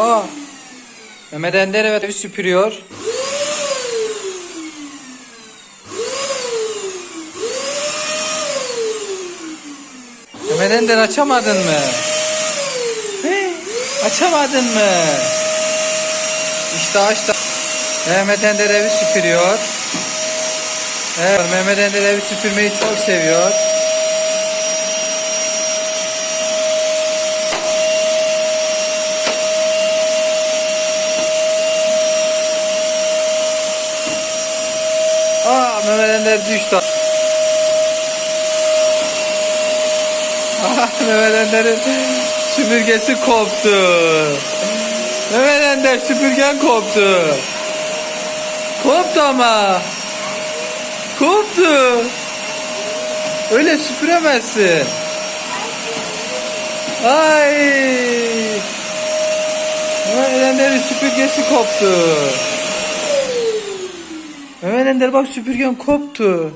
Aa. Mehmet Ender evet evi süpürüyor. Mehmet Ender açamadın mı? Hey, açamadın mı? İşte açtı. Mehmet Ender evi süpürüyor. Evet, Mehmet Ender evi süpürmeyi çok seviyor. Aa Mehmet Ender düştü. Aa, Mehmet Ender'in süpürgesi koptu. Mehmet Ender süpürgen koptu. Koptu ama. Koptu. Öyle süpüremezsin. Ay. Mehmet Ender'in süpürgesi koptu. Mehmet Ender bak süpürgen koptu.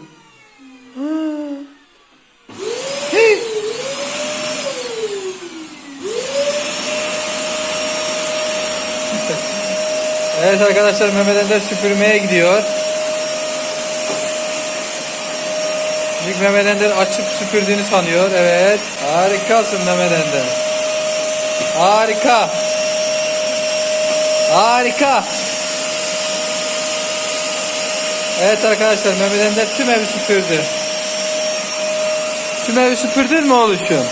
Evet arkadaşlar Mehmet Ender süpürmeye gidiyor. İlk Mehmet Ender açıp süpürdüğünü sanıyor. Evet. Harikasın Mehmet Ender. Harika. Harika. Evet arkadaşlar Mehmet Ender tüm evi süpürdü. Tüm evi süpürdün mü oğluşum?